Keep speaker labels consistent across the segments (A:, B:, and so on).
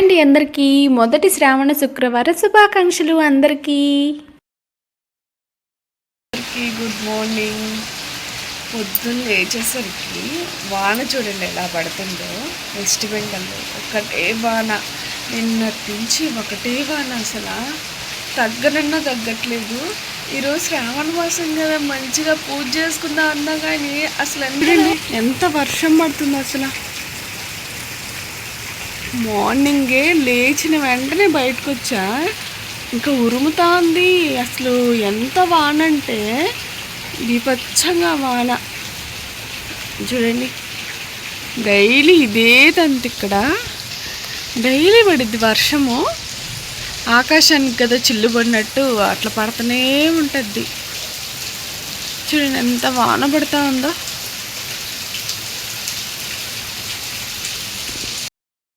A: అండి అందరికీ. మొదటి శ్రావణ శుక్రవార శుభాకాంక్షలు అందరికీ.
B: అందరికీ గుడ్ మార్నింగ్. పొద్దున్న లేచేసరికి వాన చూడండి ఎలా పడుతుందో. వెస్ట్ బెంగాల్లో ఒకటే వాన. నిన్నటి నుంచి ఒకటే వాన అసలు. తగ్గనన్నా తగ్గట్లేదు. ఈరోజు శ్రావణ మాసం కదా మంచిగా పూజ చేసుకుందాం అన్నా కానీ అసలు ఎంత ఎంత వర్షం పడుతుంది అసలు. మార్నింగే లేచిన వెంటనే బయటకు వచ్చా ఇంకా ఉరుముతా ఉంది అసలు ఎంత వాన అంటే బీభత్సంగా వాన. చూడండి. డైలీ ఇదే తంత ఇక్కడ. డైలీ పడిద్ది వర్షము. ఆకాశానికి కదా చిల్లు పడినట్టు అట్లా పడుతూనే ఉంటుంది చూడండి ఎంత వాన పడుతూ ఉందో.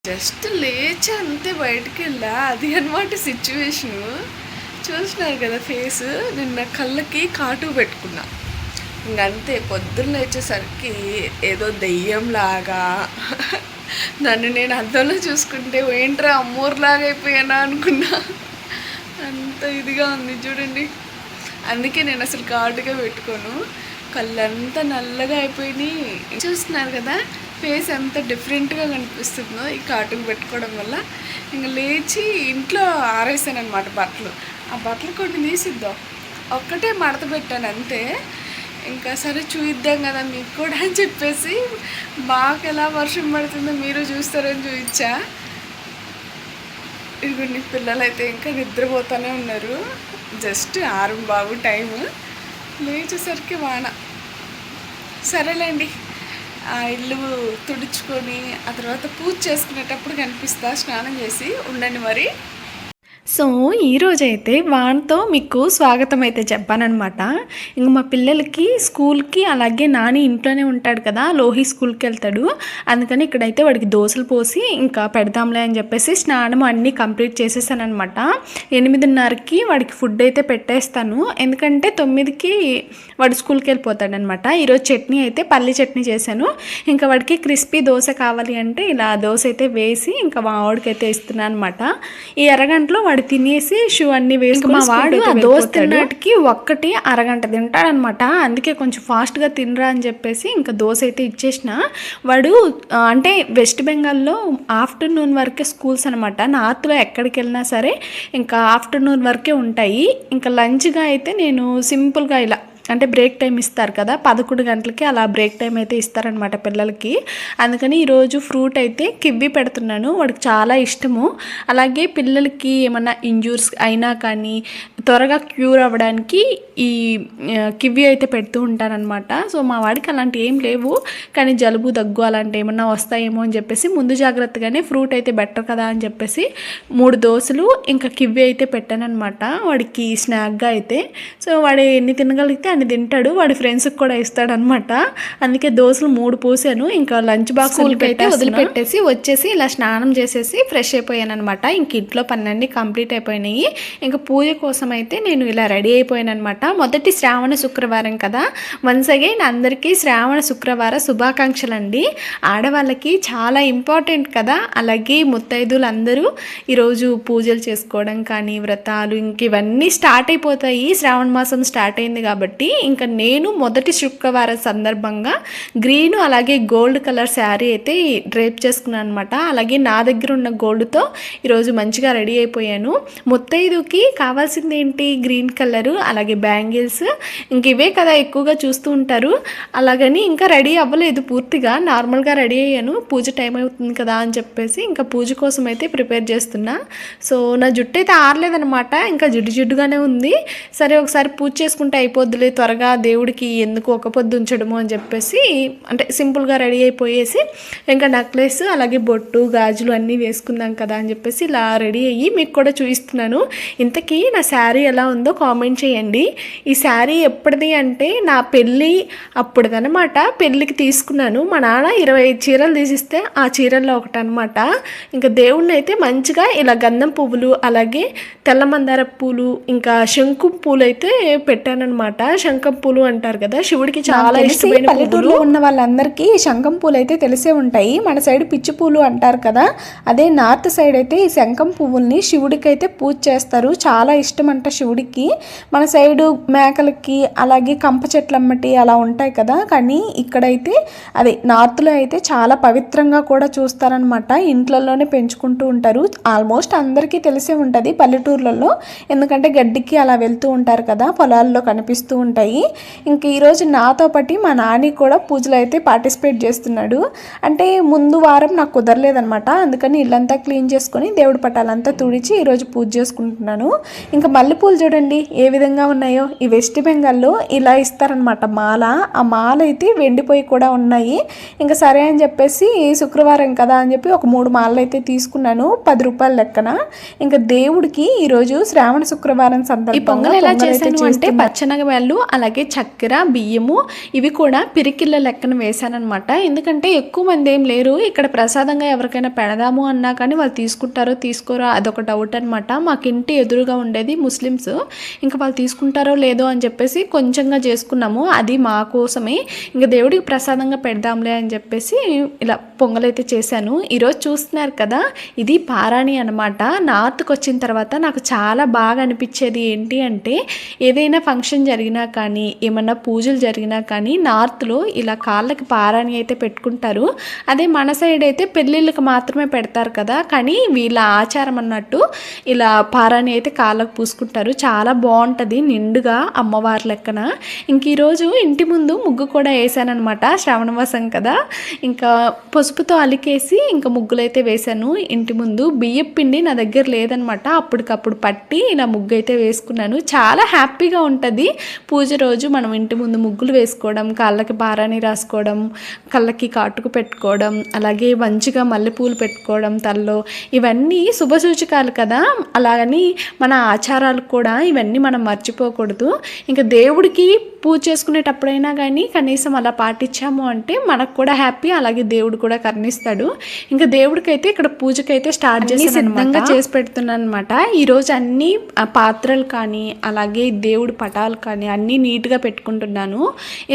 B: జస్ట్ లేచి అంతే బయటికి వెళ్ళా. అది అనమాట సిచ్యువేషను చూసినారు కదా ఫేస్ నిన్న కళ్ళకి కాటు పెట్టుకున్నా. ఇంకంతే పొద్దున్న వచ్చేసరికి ఏదో దెయ్యంలాగా నన్ను నేను అద్దంలో చూసుకుంటే ఏంట్రా అమ్మోర్లాగా అయిపోయానా? అనుకున్నా. అంత ఇదిగా ఉంది చూడండి. అందుకే నేను అసలు కాటుగా పెట్టుకోను. కళ్ళంతా నల్లగా అయిపోయినాయి. చూస్తున్నారు కదా? ఫేస్ ఎంత డిఫరెంట్గా కనిపిస్తుందో ఈ కాటుకు పెట్టుకోవడం వల్ల ఇంకా లేచి ఇంట్లో ఆరేసాను అనమాట బట్టలు. ఆ బట్టలు కొన్ని తీసిద్దాం. ఒక్కటే మడత పెట్టాను అంతే. ఇంకా సరే చూయిద్దాం కదా మీకు కూడా అని చెప్పేసి మాకు ఎలా వర్షం పడుతుందో మీరు చూస్తారని చూపించా ఇదిగోండి పిల్లలైతే ఇంకా నిద్రపోతూనే ఉన్నారు. జస్ట్ ఆరు బాబు టైము. లేచేసరికి వాన. సరేలేండి. ఆ ఇల్లు తుడుచుకొని ఆ తర్వాత పూజ చేసుకునేటప్పుడు కనిపిస్తా స్నానం చేసి ఉండండి మరి.
A: సో ఈరోజైతే వాన్తో మీకు స్వాగతం అయితే చెప్పానమాట ఇంక మా పిల్లలకి స్కూల్కి అలాగే నాని ఇంట్లోనే ఉంటాడు కదా లోహి స్కూల్కి వెళ్తాడు. అందుకని ఇక్కడైతే వాడికి దోశలు పోసి ఇంకా పెడదాంలే అని చెప్పేసి స్నానం అన్నీ కంప్లీట్ చేసేసానమాట ఎనిమిదిన్నరకి వాడికి ఫుడ్ అయితే పెట్టేస్తాను. ఎందుకంటే తొమ్మిదికి వాడు స్కూల్కి వెళ్ళిపోతాడనమాట ఈరోజు చట్నీ అయితే పల్లి చట్నీ చేశాను. ఇంకా వాడికి క్రిస్పీ దోశ కావాలి అంటే ఇలా దోశ అయితే వేసి ఇంకా మా వాడికి అయితే ఇస్తున్నాను అనమాట ఈ అరగంటలో వాడు తినేసి షూ అన్ని వేసుకుని వాడు ఆ దోశ తిన్నటికి ఒక్కటి అరగంట తింటాడనమాట. అందుకే కొంచెం ఫాస్ట్గా తినరా అని చెప్పేసి ఇంకా దోశ అయితే ఇచ్చేసిన. వాడు అంటే వెస్ట్ బెంగాల్లో ఆఫ్టర్నూన్ వరకే స్కూల్స్ అనమాట నార్త్లో ఎక్కడికి వెళ్ళినా సరే ఇంకా ఆఫ్టర్నూన్ వరకే ఉంటాయి. ఇంకా లంచ్గా అయితే నేను సింపుల్గా ఇలా అంటే బ్రేక్ టైం ఇస్తారు కదా పదకొండు గంటలకి అలా బ్రేక్ టైం అయితే ఇస్తారనమాట పిల్లలకి. అందుకని ఈరోజు ఫ్రూట్ అయితే కివ్వి పెడుతున్నాను వాడికి చాలా ఇష్టము. అలాగే పిల్లలకి ఏమన్నా ఇంజూర్స్ అయినా కానీ త్వరగా క్యూర్ అవ్వడానికి ఈ ఆ, కివ్వి అయితే పెడుతూ ఉంటానన్నమాట సో మా వాడికి అలాంటి ఏం లేవు. కానీ జలుబు దగ్గు అలాంటి ఏమన్నా వస్తాయేమో అని చెప్పేసి ముందు జాగ్రత్తగానే ఫ్రూట్ అయితే బెటర్ కదా అని చెప్పేసి మూడు దోశలు ఇంకా కివ్వి అయితే పెట్టానన్నమాట. వాడికి స్నాక్గా అయితే. సో వాడు ఎన్ని తినగలిగితే అన్ని తింటాడు. వాడి ఫ్రెండ్స్కి కూడా ఇస్తాడనమాట అందుకే దోశలు మూడు పోసాను. ఇంకా లంచ్ బాక్స్ అయితే వదిలిపెట్టేసి వచ్చేసి ఇలా స్నానం చేసేసి ఫ్రెష్ అయిపోయాను అనమాట ఇంక ఇంట్లో పనులన్నీ కంప్లీట్ అయిపోయినాయి. ఇంకా పూజ కోసం అయితే నేను ఇలా రెడీ అయిపోయాను అనమాట మొదటి శ్రావణ శుక్రవారం కదా. వన్స్ అగైన్ అందరికీ శ్రావణ శుక్రవార శుభాకాంక్షలు అండి ఆడవాళ్ళకి చాలా ఇంపార్టెంట్ కదా. అలాగే ముత్తైదులు అందరూ ఈరోజు పూజలు చేసుకోవడం కానీ వ్రతాలు ఇంక ఇవన్నీ స్టార్ట్ అయిపోతాయి. శ్రావణ మాసం స్టార్ట్ అయింది కాబట్టి ఇంకా నేను మొదటి శుక్రవారం సందర్భంగా గ్రీన్ అలాగే గోల్డ్ కలర్ శారీ అయితే డ్రేప్ చేసుకున్నాను అనమాట అలాగే నా దగ్గర ఉన్న గోల్డ్తో ఈరోజు మంచిగా రెడీ అయిపోయాను. ముత్తైదుకి కావాల్సింది ఏంటి? గ్రీన్ కలరు అలాగే బ్యాంగిల్స్. ఇంక ఇవే కదా ఎక్కువగా చూస్తూ ఉంటారు. అలాగని ఇంకా రెడీ అవ్వలేదు పూర్తిగా. నార్మల్గా రెడీ అయ్యాను. పూజ టైం అవుతుంది కదా అని చెప్పేసి ఇంకా పూజ కోసం అయితే ప్రిపేర్ చేస్తున్నా. సో నా జుట్టు అయితే ఆరలేదనమాట ఇంకా జిడ్డు జిడ్డుగానే ఉంది. సరే ఒకసారి పూజ చేసుకుంటే అయిపోద్దులే త్వరగా దేవుడికి ఎందుకు ఒక పొద్దు ఉంచడము అని చెప్పేసి అంటే సింపుల్గా రెడీ అయిపోయేసి ఇంకా నెక్లెస్ అలాగే బొట్టు గాజులు అన్నీ వేసుకుందాం కదా అని చెప్పేసి ఇలా రెడీ అయ్యి మీకు కూడా చూపిస్తున్నాను. ఇంతకీ నా శారీ శారీ ఎలా ఉందో కామెంట్ చేయండి. ఈ శారీ ఎప్పటిది అంటే నా పెళ్ళి అప్పుడుదనమాట పెళ్ళికి తీసుకున్నాను. మా నాన్న ఇరవై ఐదు చీరలు తీసిస్తే ఆ చీరల్లో ఒకటి అనమాట ఇంకా దేవుణ్ణి అయితే మంచిగా ఇలా గంధం పువ్వులు అలాగే తెల్ల మందార పూలు ఇంకా శంకు పూలు అయితే పెట్టానన్నమాట. శంఖం పూలు అంటారు కదా శివుడికి చాలా ఇష్టమైన
C: పల్లెటూరులో ఉన్న వాళ్ళందరికీ శంఖం పూలు అయితే తెలిసే ఉంటాయి. మన సైడ్ పిచ్చి పూలు అంటారు కదా అదే నార్త్ సైడ్ అయితే ఈ శంఖం పువ్వుల్ని శివుడికి అయితే పూజ చేస్తారు. చాలా ఇష్టం అంట శివుడికి మన సైడు మేకలకి అలాగే కంప చెట్లు అమ్మటి అలా ఉంటాయి కదా. కానీ ఇక్కడైతే అదే నార్త్లో అయితే చాలా పవిత్రంగా కూడా చూస్తారనమాట ఇంట్లలోనే పెంచుకుంటూ ఉంటారు. ఆల్మోస్ట్ అందరికీ తెలిసే ఉంటుంది పల్లెటూర్లలో. ఎందుకంటే గడ్డికి అలా వెళ్తూ ఉంటారు కదా పొలాల్లో కనిపిస్తూ ఉంటాయి. ఇంక ఈరోజు నాతో పాటు మా నాని కూడా పూజలు అయితే పార్టిసిపేట్ చేస్తున్నాడు. అంటే ముందు వారం నాకు కుదరలేదనమాట అందుకని ఇల్లంతా క్లీన్ చేసుకొని దేవుడి పటాలంతా తుడిచి ఈరోజు పూజ చేసుకుంటున్నాను. ఇంకా మళ్ళీ మల్లెపూలు చూడండి ఏ విధంగా ఉన్నాయో. ఈ వెస్ట్ బెంగాల్లో ఇలా ఇస్తారనమాట మాల. ఆ మాల అయితే వెండిపోయి కూడా ఉన్నాయి. ఇంకా సరే అని చెప్పేసి శుక్రవారం కదా అని చెప్పి ఒక మూడు మాలలు అయితే తీసుకున్నాను పది రూపాయల లెక్కన. ఇంకా దేవుడికి ఈరోజు శ్రావణ శుక్రవారం
A: ఈ
C: సందర్భంగా
A: పొంగల్ ఎలా చేశాను అంటే. పచ్చనగవాళ్ళు అలాగే చక్కెర బియ్యము ఇవి కూడా పిరికిళ్ళ లెక్కన వేశానమాట ఎందుకంటే ఎక్కువ మంది ఏం లేరు ఇక్కడ ప్రసాదంగా ఎవరికైనా పెడదాము అన్నా కానీ వాళ్ళు తీసుకుంటారో తీసుకోరో అదొక డౌట్ అనమాట మాకు ఇంటి ఎదురుగా ఉండేది ముస్లిమ్స్. ఇంకా వాళ్ళు తీసుకుంటారో లేదో అని చెప్పేసి కొంచెంగా చేసుకున్నాము. అది మా కోసమే. ఇంకా దేవుడికి ప్రసాదంగా పెడదాంలే అని చెప్పేసి ఇలా పొంగలైతే చేశాను. ఈరోజు చూస్తున్నారు కదా ఇది పారాణి అనమాట నార్త్కి వచ్చిన తర్వాత నాకు చాలా బాగా అనిపించేది ఏంటి అంటే ఏదైనా ఫంక్షన్ జరిగినా కానీ ఏమన్నా పూజలు జరిగినా కానీ నార్త్లో ఇలా కాళ్ళకి పారాణి అయితే పెట్టుకుంటారు. అదే మన సైడ్ అయితే పెళ్ళిళ్ళకి మాత్రమే పెడతారు కదా కానీ వీళ్ళ ఆచారం అన్నట్టు ఇలా పారాణి అయితే కాళ్ళకు పూసుకుంటారు. చాలా బాగుంటుంది నిండుగా అమ్మవారి లెక్కన. ఇంక ఈరోజు ఇంటి ముందు ముగ్గు కూడా వేసానమాట శ్రావణమాసం కదా. ఇంకా పసుపుతో అలికేసి ఇంకా ముగ్గులైతే వేశాను ఇంటి ముందు. బియ్యం పిండి నా దగ్గర లేదనమాట అప్పటికప్పుడు పట్టి ఇలా ముగ్గు అయితే వేసుకున్నాను. చాలా హ్యాపీగా ఉంటుంది. పూజ రోజు మనం ఇంటి ముందు ముగ్గులు వేసుకోవడం కాళ్ళకి బారాని రాసుకోవడం కళ్ళకి కాటుకు పెట్టుకోవడం అలాగే మంచిగా మల్లెపూలు పెట్టుకోవడం తల్లో ఇవన్నీ శుభసూచకాలు కదా. అలాగని మన ఆచారాలు కూడా ఇవన్నీ మనం మర్చిపోకూడదు. ఇంకా దేవుడికి పూజ చేసుకునేటప్పుడైనా కానీ కనీసం అలా పాటించాము అంటే మనకు కూడా హ్యాపీ అలాగే దేవుడు కూడా కరుణిస్తాడు. ఇంకా దేవుడికైతే ఇక్కడ పూజకైతే స్టార్ట్ చేసి సిద్ధంగా చేసి పెడుతున్నాను అనమాట ఈరోజు అన్ని పాత్రలు కానీ అలాగే దేవుడి పటాలు కానీ అన్నీ నీట్గా పెట్టుకుంటున్నాను.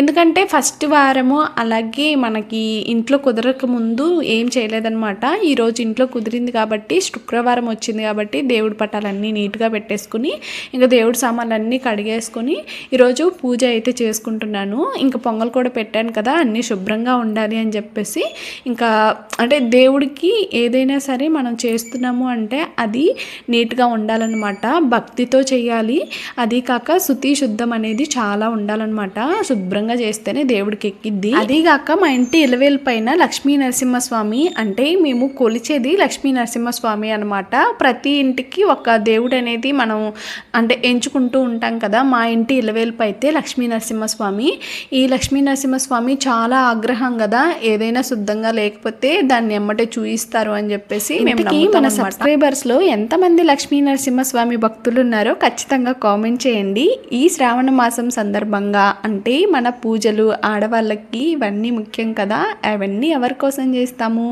A: ఎందుకంటే ఫస్ట్ వారము అలాగే మనకి ఇంట్లో కుదరక ముందు ఏం చేయలేదన్నమాట. ఈరోజు ఇంట్లో కుదిరింది కాబట్టి శుక్రవారం వచ్చింది కాబట్టి దేవుడి పటాలన్నీ నీట్గా పెట్టేసుకుని ఇంకా దేవుడి సామాన్లు అన్నీ కడిగేసుకొని ఈరోజు పూజ అయితే చేసుకుంటున్నాను. ఇంకా పొంగల్ కూడా పెట్టాను కదా అన్నీ శుభ్రంగా ఉండాలి అని చెప్పేసి. ఇంకా అంటే దేవుడికి ఏదైనా సరే మనం చేస్తున్నాము అంటే అది నీట్గా ఉండాలన్నమాట. భక్తితో చేయాలి. అది కాక శుతి శుద్ధం అనేది చాలా ఉండాలన్నమాట. శుభ్రంగా చేస్తేనే దేవుడికి ఎక్కిద్ది. అది కాక మా ఇంటి ఇలవేలు పైన లక్ష్మీ నరసింహస్వామి అంటే మేము కొలిచేది లక్ష్మీ నరసింహస్వామి అనమాట ప్రతి ఇంటికి ఒక దేవుడు అనేది మనం అంటే ఎంచుకుంటూ ఉంటాం కదా మా ఇంటి ఇలవేలుపు అయితే లక్ష్మీ నరసింహస్వామి ఈ లక్ష్మీ నరసింహస్వామి చాలా ఆగ్రహం కదా ఏదైనా శుద్ధంగా లేకపోతే దాన్ని ఎమ్మటే చూయిస్తారు అని చెప్పేసి మేము మన సబ్స్క్రైబర్స్లో ఎంతమంది లక్ష్మీ నరసింహస్వామి భక్తులు ఉన్నారో ఖచ్చితంగా కామెంట్ చేయండి. ఈ శ్రావణ మాసం సందర్భంగా అంటే మన పూజలు ఆడవాళ్ళకి ఇవన్నీ ముఖ్యం కదా అవన్నీ ఎవరి కోసం చేస్తాము?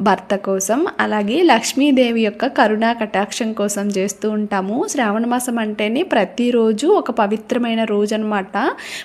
A: భర్త కోసం అలాగే లక్ష్మీదేవి యొక్క కరుణా కటాక్షం కోసం చేస్తూ ఉంటాము. శ్రావణ మాసం అంటేనే ప్రతిరోజు ఒక పవిత్రమైన రోజు అనమాట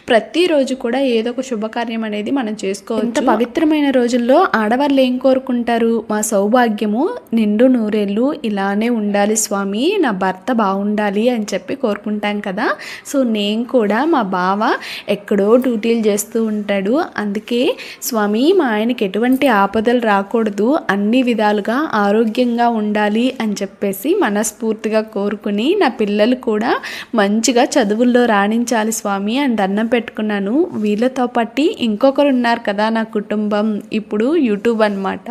A: ప్రతిరోజు కూడా ఏదో ఒక శుభకార్యం అనేది మనం చేసుకోవచ్చు. ఇంత పవిత్రమైన రోజుల్లో ఆడవాళ్ళు ఏం కోరుకుంటారు? మా సౌభాగ్యము నిండు నూరేళ్ళు ఇలానే ఉండాలి స్వామి నా భర్త బాగుండాలి అని చెప్పి కోరుకుంటాం కదా. సో నేను కూడా మా బావ ఎక్కడో డ్యూటీలు చేస్తూ ఉంటాడు. అందుకే స్వామి మా ఆయనకి ఎటువంటి ఆపదలు రాకూడదు. అన్ని విధాలుగా ఆరోగ్యంగా ఉండాలి అని చెప్పేసి మనస్ఫూర్తిగా కోరుకుని నా పిల్లలు కూడా మంచిగా చదువుల్లో రాణించాలి స్వామి అని
B: దండం పెట్టుకున్నాను. వీళ్ళతో పాటు ఇంకొకరు ఉన్నారు కదా నా కుటుంబం. ఇప్పుడు యూట్యూబ్ అన్నమాట.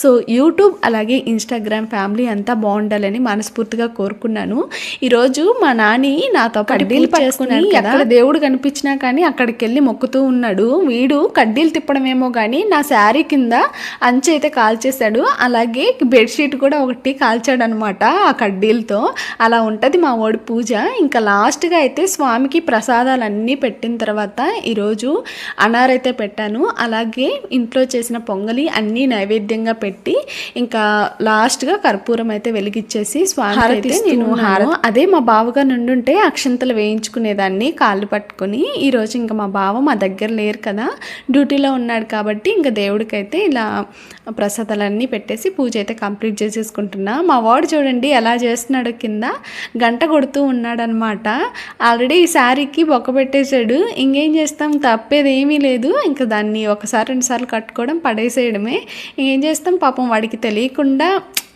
B: సో యూట్యూబ్ అలాగే ఇన్స్టాగ్రామ్ ఫ్యామిలీ అంతా బాగుండాలని మనస్ఫూర్తిగా కోరుకున్నాను. ఈరోజు మా నాని నాతో
A: కడ్డీలు
B: పూజ చేస్తున్నాడు
A: పట్టుకుని
B: కదా.
A: ఎక్కడ దేవుడు కనిపించినా కానీ అక్కడికి వెళ్ళి మొక్కుతూ ఉన్నాడు. వీడు కడ్డీలు తిప్పడమేమో కానీ నా శారీ కింద అంచె అయితే కాల్చేశాడు అలాగే బెడ్షీట్ కూడా ఒకటి కాల్చాడు అనమాట ఆ కడ్డీలతో. అలా ఉంటుంది మా వాడి పూజ. ఇంకా లాస్ట్గా అయితే స్వామికి ప్రసాదాలన్నీ పెట్టిన తర్వాత ఈరోజు అనారైతే పెట్టాను. అలాగే ఇంట్లో చేసిన పొంగలి అన్నీ నైవేద్యంగా పెట్టి ఇంకా లాస్ట్గా కర్పూరం అయితే వెలిగిచ్చేసి స్వామి నేను అదే మా బావగా నుండుంటే అక్షంతలు వేయించుకునేదాన్ని కాళ్ళు పట్టుకొని. ఈరోజు ఇంకా మా బావ మా దగ్గర లేరు కదా డ్యూటీలో ఉన్నాడు కాబట్టి ఇంకా దేవుడికైతే ఇలా ప్రసాదాలన్నీ పెట్టేసి పూజ అయితే కంప్లీట్ చేసేసుకుంటున్నా. మా వాడు చూడండి ఎలా చేస్తున్నాడు కింద గంట కొడుతూ ఉన్నాడనమాట ఆల్రెడీ ఈ శారీకి బొక్క చేశాడు. ఇంకేం చేస్తాం? తప్పేది ఏమీ లేదు. ఇంకా దాన్ని ఒకసారి రెండుసార్లు కట్టుకోవడం పడేసేయడమే. ఇంకేం చేస్తాం? పాపం వాడికి తెలియకుండా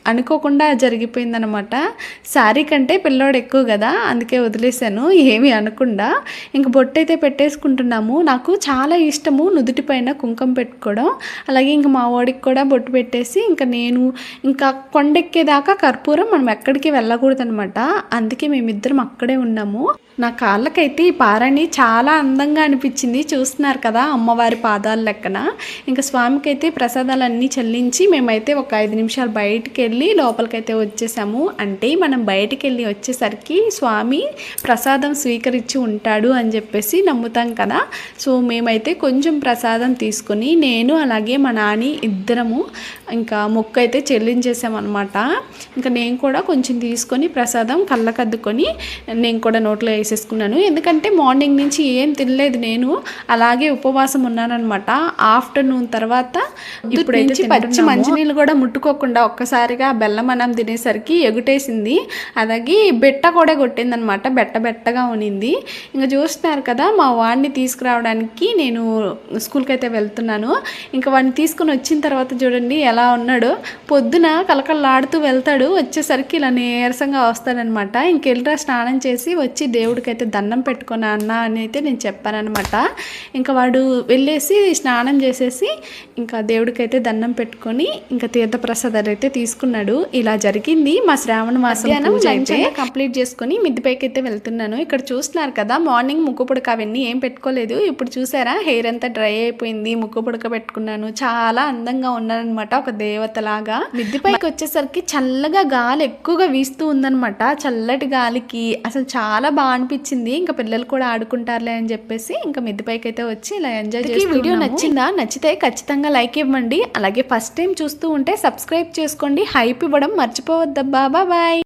A: అనుకోకుండా జరిగిపోయిందనమాట శారీ కంటే పిల్లోడు ఎక్కువ కదా అందుకే వదిలేశాను. ఏమీ అనకుండా. ఇంక బొట్టు అయితే పెట్టేసుకుంటున్నాము. నాకు చాలా ఇష్టము నుదుటి పైన కుంకుమ పెట్టుకోవడం. అలాగే ఇంక మా వాడికి కూడా బొట్టు పెట్టేసి ఇంకా నేను ఇంకా కొండెక్కేదాకా కర్పూరం మనం ఎక్కడికి వెళ్ళకూడదు అనమాట అందుకే మేమిద్దరం అక్కడే ఉన్నాము. నా కాళ్ళకైతే ఈ పారాణి చాలా అందంగా అనిపించింది. చూస్తున్నారు కదా అమ్మవారి పాదాల లెక్కన. ఇంకా స్వామికి అయితే ప్రసాదాలన్నీ చెల్లించి మేమైతే ఒక ఐదు నిమిషాలు బయటికి వెళ్ళి లోపలికైతే వచ్చేసాము. అంటే మనం బయటికి వెళ్ళి వచ్చేసరికి స్వామి ప్రసాదం స్వీకరించి ఉంటాడు అని చెప్పేసి నమ్ముతాం కదా. సో మేమైతే కొంచెం ప్రసాదం తీసుకొని నేను అలాగే మా నాని ఇద్దరము ఇంకా మొక్క అయితే చెల్లించేసామన్నమాట. ఇంకా నేను కూడా కొంచెం తీసుకొని ప్రసాదం కళ్ళకద్దుకొని నేను కూడా నోట్లో వేసి వేసేసుకున్నాను ఎందుకంటే మార్నింగ్ నుంచి ఏం తినలేదు నేను. అలాగే ఉపవాసం ఉన్నానన్నమాట. ఆఫ్టర్నూన్ తర్వాత ఇప్పుడైతే పచ్చి మంచినీళ్ళు కూడా ముట్టుకోకుండా ఒక్కసారిగా బెల్లం అన్నం తినేసరికి ఎగుటేసింది. అలాగే బెట్ట కూడా కొట్టిందనమాట బెట్ట బెట్టగా ఉనింది. ఇంకా చూస్తున్నారు కదా మా వాడిని తీసుకురావడానికి నేను స్కూల్కి అయితే వెళ్తున్నాను. ఇంకా వాడిని తీసుకుని వచ్చిన తర్వాత చూడండి ఎలా ఉన్నాడో. పొద్దున కలకల్లాడుతూ వెళ్తాడు. వచ్చేసరికి ఇలా నీరసంగా వస్తాడనమాట ఇంకెళ్ళరా స్నానం చేసి వచ్చి దేవుడికైతే దండం పెట్టుకున్నా అన్న అని అయితే నేను చెప్పానమాట ఇంకా వాడు వెళ్ళేసి స్నానం చేసేసి ఇంకా దేవుడికైతే దండం పెట్టుకొని ఇంకా తీర్థప్రసాదాలు అయితే తీసుకున్నాడు. ఇలా జరిగింది. మా శ్రావణ మాసం అయితే కంప్లీట్ చేసుకొని మిద్దిపైకి అయితే వెళ్తున్నాను. ఇక్కడ చూస్తున్నారు కదా మార్నింగ్ ముక్కు పుడక అవన్నీ ఏం పెట్టుకోలేదు. ఇప్పుడు చూసారా హెయిర్ అంతా డ్రై అయిపోయింది. ముక్కు పుడక పెట్టుకున్నాను. చాలా అందంగా ఉన్నానమాట ఒక దేవతలాగా. మిద్దిపైకి వచ్చేసరికి చల్లగా గాలి ఎక్కువగా వీస్తూ ఉందన్నమాట. చల్లటి గాలికి అసలు చాలా బాగా అనిపించింది. ఇంకా పిల్లలు కూడా ఆడుకుంటారులే అని చెప్పేసి ఇంకా మిద్దిపైకి అయితే వచ్చి ఇలా ఎంజాయ్ చేసి వీడియో నచ్చిందా? నచ్చితే ఖచ్చితంగా లైక్ ఇవ్వండి. అలాగే ఫస్ట్ టైం చూస్తూ ఉంటే సబ్స్క్రైబ్ చేసుకోండి. హైప్ ఇవ్వడం మర్చిపోవద్దబ్బా. బాయ్.